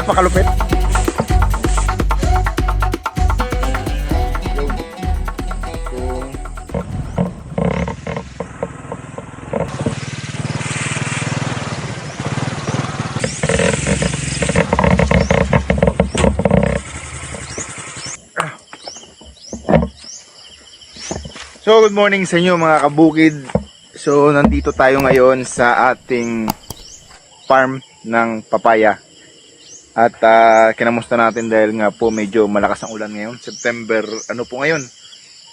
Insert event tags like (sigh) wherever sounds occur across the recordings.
Ah, pakalupit. So, good morning sa inyo mga kabukid. So, nandito tayo ngayon sa ating farm ng papaya. At ah, kinamusta natin dahil nga po medyo malakas ang ulan ngayon. September, ano po ngayon?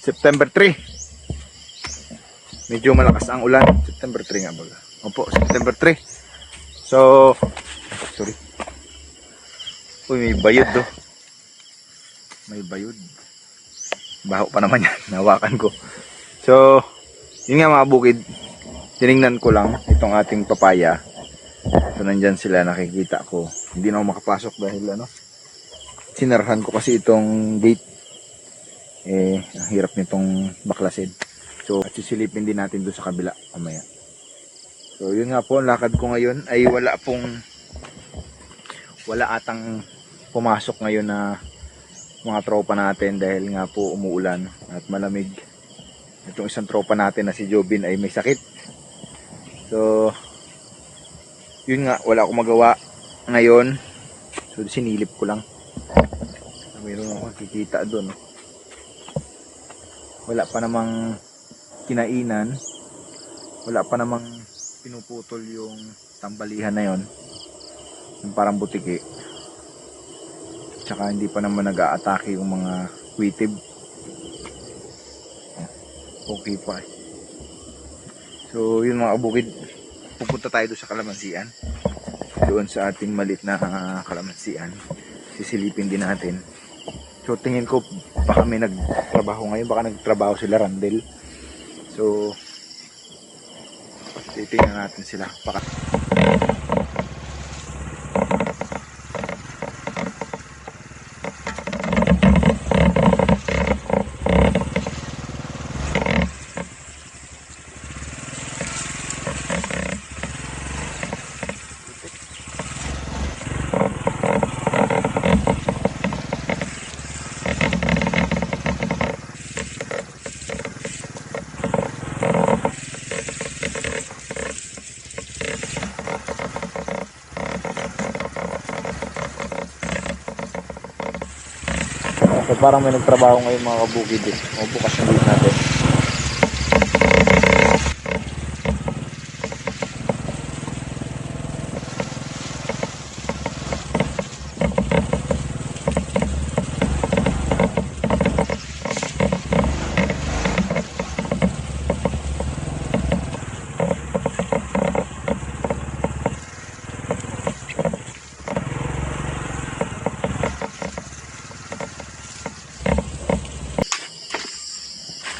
September 3. Medyo malakas ang ulan. September 3 nga baga. Opo, September 3. So, sorry. Uy, may bayod do. May bayod. Baho pa naman yan. (laughs) Nawakan ko. So, yun nga mga bukid. Tiningnan ko lang itong ating papaya. So, nandyan sila nakikita ko. Hindi na ako makapasok dahil ano. Sinarahan ko kasi itong gate. Eh, ang hirap nitong baklasin. So, at sisilipin din natin doon sa kabila. Mamaya. So, yun nga po. Ang lakad ko ngayon ay wala pong wala atang pumasok ngayon na mga tropa natin dahil nga po umuulan at malamig. Itong isang tropa natin na si Jobin ay may sakit. So, yun nga, wala akong magawa ngayon. So, sinilip ko lang. Mayroon akong kikita doon. Wala pa namang kinainan. Wala pa namang pinuputol yung tambalihan na yon. Yung parang butiki tsaka hindi pa naman nag-aatake yung mga quitib okay pa so yun mga kabukid pupunta tayo doon sa kalamansian doon sa ating malit na ah, kalamansian. Sisilipin din natin. So tingin ko baka may nagtrabaho ngayon. Baka nagtrabaho sila Randel. So titingnan natin sila. Baka parang may nagtrabaho ngayon mga kabukid eh. O bukas yung gate natin.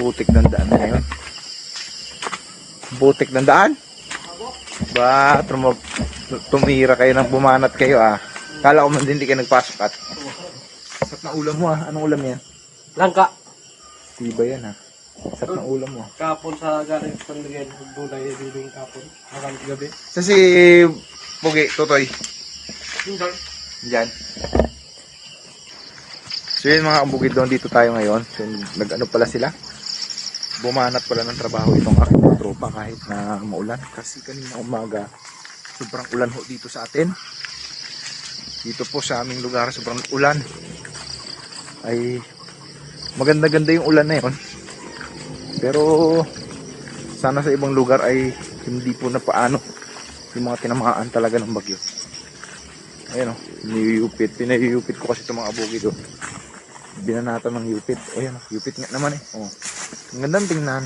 Putik ng daan na yun. Butik ng daan? Ba, tum tumira kayo ng bumanat kayo ah. Kala ko man din hindi kayo nagpasok at. Sat na ulam mo ah. Anong ulam yan? Langka. Tiba yan ah. Sat na ulam mo. Kapon sa galing sa Pandrigan. Bulay dibing kapon. Makan gabi. Sa si Pugi, Totoy. Hindi. Diyan. So yun mga kabukid doon dito tayo ngayon. So nag-ano pala sila? Bumanat pala ng trabaho itong aking tropa kahit na maulan. Kasi kanina umaga sobrang ulan ho dito sa atin. Dito po sa aming lugar sobrang ulan. Ay maganda-ganda yung ulan na yun. Pero sana sa ibang lugar ay hindi po na paano yung mga tinamaan talaga ng bagyo. Ayun o, niyupit. Pinayupit ko kasi itong mga bukid o. Binanatan ng yupit. O yan o, yupit nga naman eh. O. Ang gandang tingnan.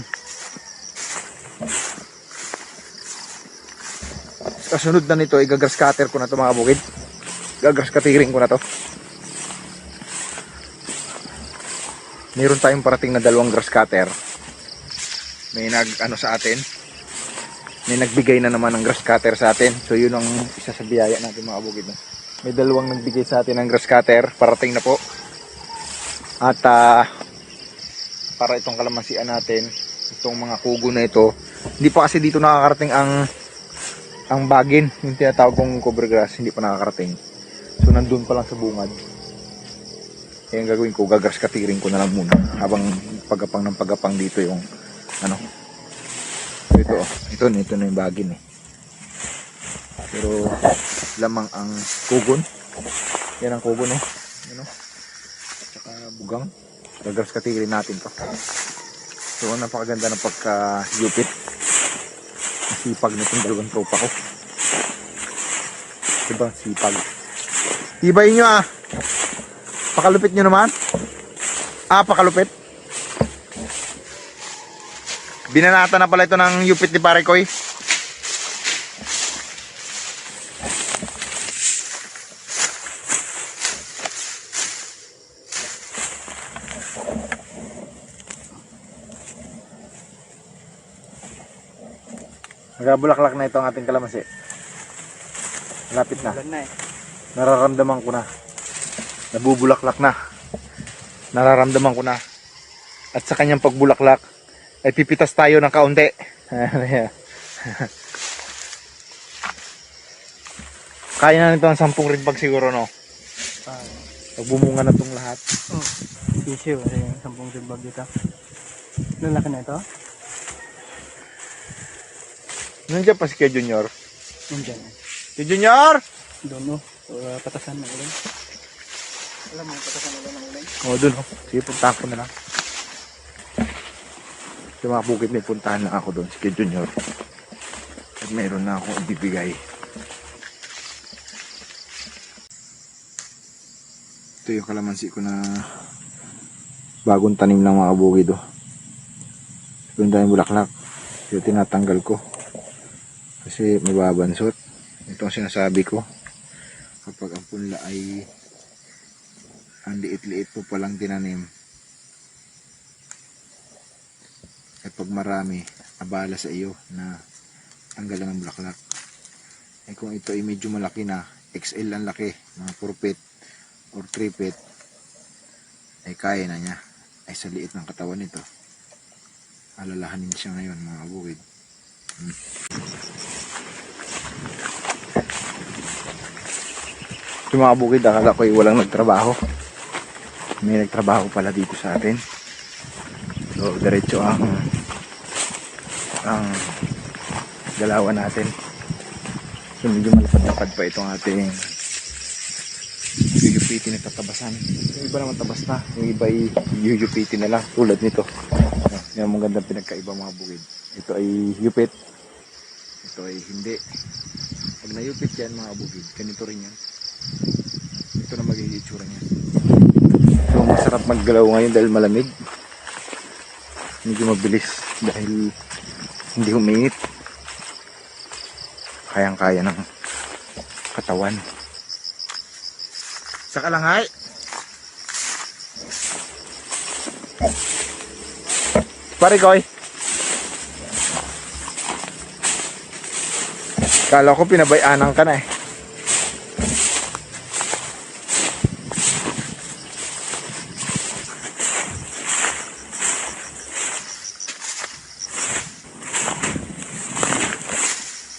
Kasunod na nito, igagrass cutter ko na to mga bukid. Gagrass cutterin ko na to. Meron tayong parating na dalawang grass cutter. May nag ano sa atin. May nagbigay na naman ng grass cutter sa atin. So yun ang isa sa biyaya natin mga bukid. May dalawang nagbigay sa atin ng grass cutter. Parating na po. At ah, para itong kalamansian natin, itong mga kugo na ito, hindi pa kasi dito nakakarating ang ang bagin, yung tinatawag kong cover grass, hindi pa nakakarating. So nandun pa lang sa bungad. Kaya ang gagawin ko, gagas katiring ko na lang muna habang pagapang ng pagapang dito yung ano. So ito, ito, ito na yung bagin eh. Pero lamang ang kugon. Yan ang kugon oh. Yan oh. Bugang. Gagas katiring natin to. So napakaganda ng pagka-yupit. Sipag nitong dalawang tropa ko. Diba? Sipag. Tibayin nyo ah. Pakalupit nyo naman. Ah, pakalupit. Binanata na pala ito ng yupit ni pare Koy. Nagabulaklak na ito ang ating kalamansi. Malapit na. Eh. Nararamdaman ko na. Nabubulaklak na. Nararamdaman ko na. At sa kanyang pagbulaklak, ay pipitas tayo ng kaunti. (laughs) Kaya na nito ang sampung rinpag siguro, no? Ah, Pag bumunga na itong lahat. oh. Yung sampung timbag dito. Lalaki na ito? Nandiyan pa si Kuya Junior. Nandiyan. Kuya Junior! Doon no. Uh, patasan ng ulan. Alam mo, patasan ng ulan ng ulan. O, dun, oh. Sige, puntahan ko na lang. Sa mga bukid may puntahan na ako doon, si Kuya Junior. At meron na akong ibibigay. Ito yung kalamansi ko na bagong tanim ng mga bukid, oh. Ito yung daming bulaklak. Ito tinatanggal ko. Kasi mababansot. Ito ang sinasabi ko. Kapag ang punla ay ang liit-liit po palang tinanim. At pag marami, abala sa iyo na tanggalan ng bulaklak. Eh kung ito ay medyo malaki na, XL ang laki, mga 4 feet or 3 feet, ay kaya na niya. Ay sa liit ng katawan nito. Alalahanin siya ngayon mga bukid. Yung mga bukid, akala ko ay walang nagtrabaho. May nagtrabaho pala dito sa atin. So diretso ang ang galawan natin. So medyo malapad-lapad pa itong ating UUPT na tatabasan. Yung iba naman tabas na yung iba ay UUPT na lang tulad nito. Yan ang magandang pinagkaiba mga bukid ito ay yupit ito ay hindi pag nayupit yan mga bukid ganito rin yan ito na magiging itsura niya So, masarap maggalaw ngayon dahil malamig. Medyo mabilis dahil hindi huminit. Kayang-kaya ng katawan. Sa kalangay. Pare koy. Kala ko pinabayanan ka na eh.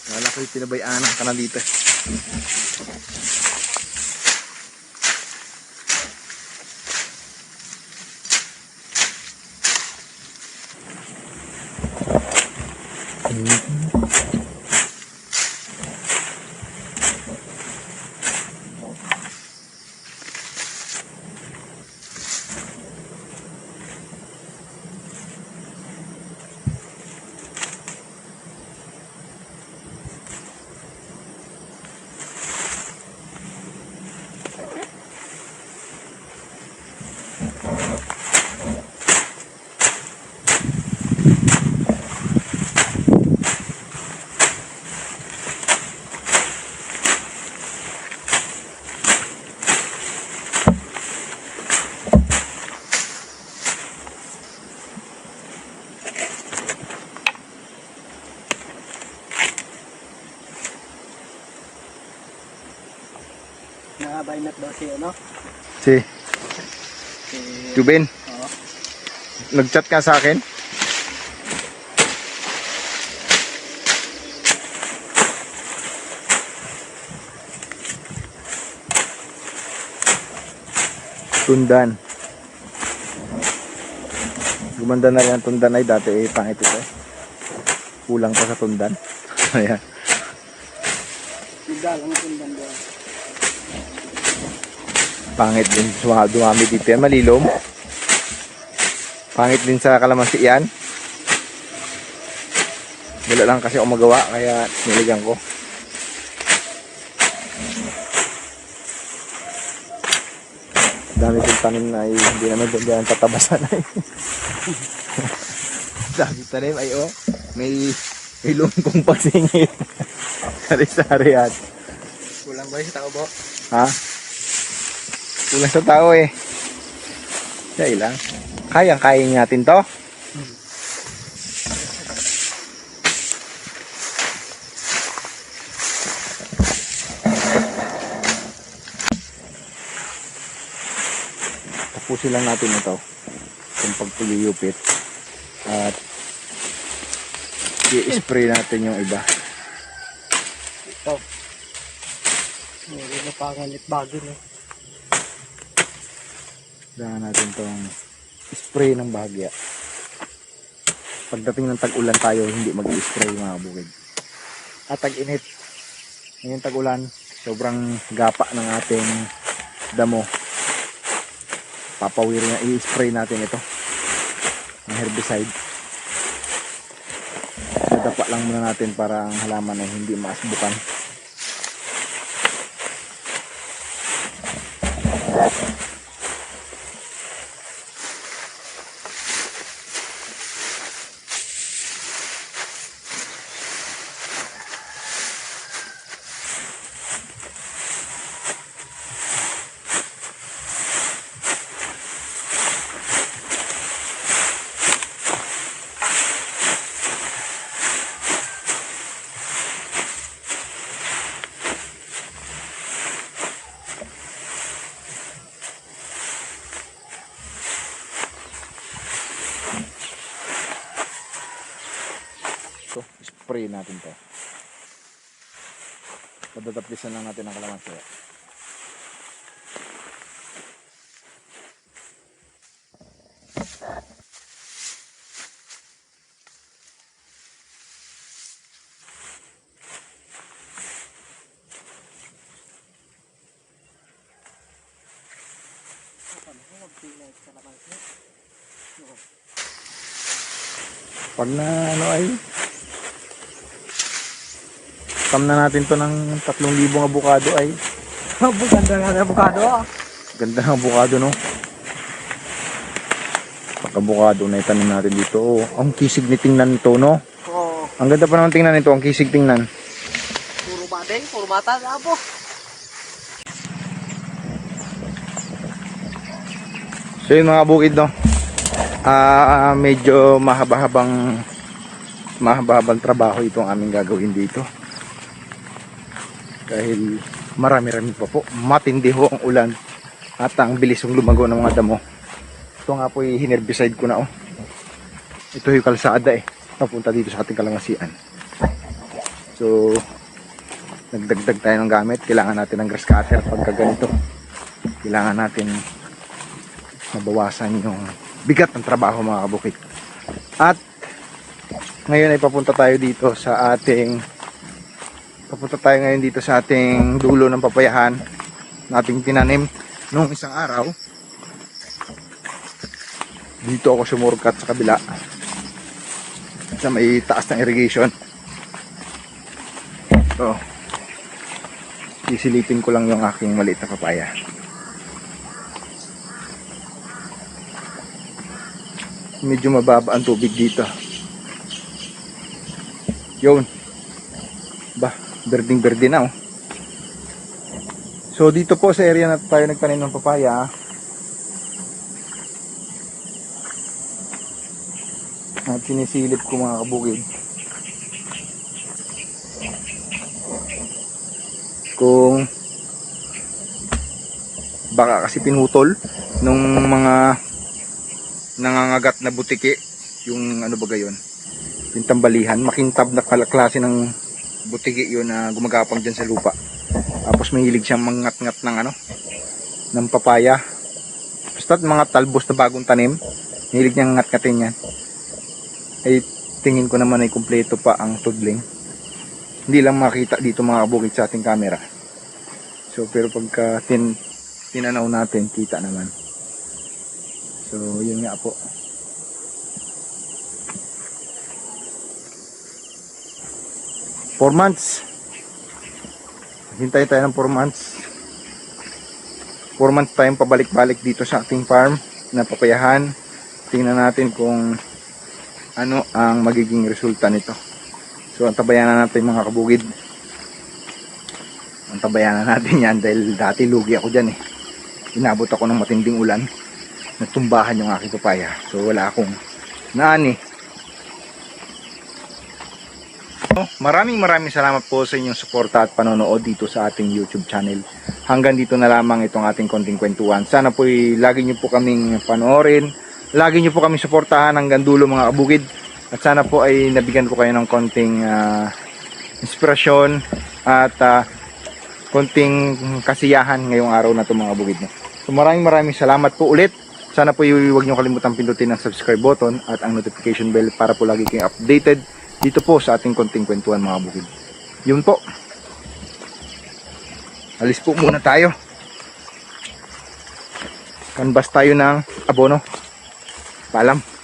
Kala ko pinabayanan ka na dito. eh. Nakabainat daw si ano? Si Si... Jubin, Oo. nag-chat ka sa akin? Tundan. Gumanda na ang tundan ay dati eh, pangit ito eh. Kulang pa sa tundan. (laughs) Ayan. Tinda lang tindan doon. Pangit din suma- dumami dito yan. Malilom. Pangit din sa kalamansi yan. Wala lang kasi ako magawa kaya niligan ko. Dami kong tanim na ay hindi naman doon dyan tatabasan ay. (laughs) Dami tanim ay oh. May may lungkong pasingit. (laughs) Sari-sari at. Kulang ba yung tao bo? Ha? Kulang sa tao eh. Kaya lang. Kayang-kaya natin to. Tapusin lang natin ito. Yung pagpuliyupit. At i-spray natin yung iba. Ito. Meron na pangalit bago no. Kailangan natin tong spray ng bahagya. Pagdating ng tag-ulan tayo, hindi mag-spray mga bukid. At tag-init. Ngayon tag-ulan, sobrang gapa ng ating damo. Papawirin na i-spray natin ito. Ng herbicide. Nadapa lang muna natin para ang halaman ay hindi maasbukan. Ito, spray natin to. Padadaplisan lang natin ang kalamansi. Pag na ano ay Kam na natin to ng 3,000 abukado ay Ganda nga na avocado ah. ganda ng abukado no. Pag abukado na itanim natin dito. Oh, ang kisig ni tingnan nito no. Oo. Ang ganda pa naman tingnan nito, ang kisig tingnan. Puro badeng, puro bata na po. So yun mga bukid no. Ah, medyo mahaba-habang mahaba-habang trabaho itong aming gagawin dito. Dahil marami-rami pa po. Matindi ho ang ulan at ang bilis ng lumago ng mga damo. Ito nga po yung hinerbicide ko na oh. Ito yung kalsada eh. Papunta dito sa ating kalangasian. So, nagdagdag tayo ng gamit. Kailangan natin ng grass cutter pagka ganito. Kailangan natin mabawasan yung bigat ng trabaho mga kabukid. At ngayon ay papunta tayo dito sa ating papunta tayo ngayon dito sa ating dulo ng papayahan na ating tinanim nung isang araw. Dito ako sumurkat sa kabila sa may taas ng irrigation. So, isilipin ko lang yung aking maliit na papaya. medyo mababa ang tubig dito. Yun. Berding berde na oh. So dito po sa area na tayo nagtanim ng papaya. At sinisilip ko mga kabukid. Kung baka kasi pinutol nung mga nangangagat na butiki yung ano ba gayon yung tambalihan makintab na klase ng butiki yun na gumagapang dyan sa lupa tapos mahilig siyang mangat-ngat ng ano ng papaya Basta't mga talbos na bagong tanim, hilig niyang ngat-ngatin yan. Ay tingin ko naman ay kumpleto pa ang tudling. Hindi lang makita dito mga kabukid sa ating camera. So pero pagka tin tinanaw natin, kita naman. So yun nga po. Four months. Hintay tayo ng 4 months. 4 months tayong pabalik-balik dito sa ating farm na papayahan. Tingnan natin kung ano ang magiging resulta nito. So, antabayan na natin mga kabugid. Antabayan na natin yan dahil dati lugi ako dyan eh. Inabot ako ng matinding ulan. Nagtumbahan yung aking papaya. So, wala akong naani. Oh, Maraming maraming salamat po sa inyong suporta at panonood dito sa ating YouTube channel. Hanggang dito na lamang itong ating konting kwentuhan. Sana po lagi niyo po kaming panoorin. Lagi niyo po kami suportahan hanggang dulo mga kabukid. At sana po ay nabigyan ko kayo ng konting ah, inspirasyon at ah, konting kasiyahan ngayong araw na ito mga kabukid. So maraming maraming salamat po ulit. Sana po huwag niyo kalimutan pindutin ang subscribe button at ang notification bell para po lagi kayong updated dito po sa ating konting kwentuhan mga bukid. Yun po. Alis po muna tayo. Canvas tayo ng abono. Paalam.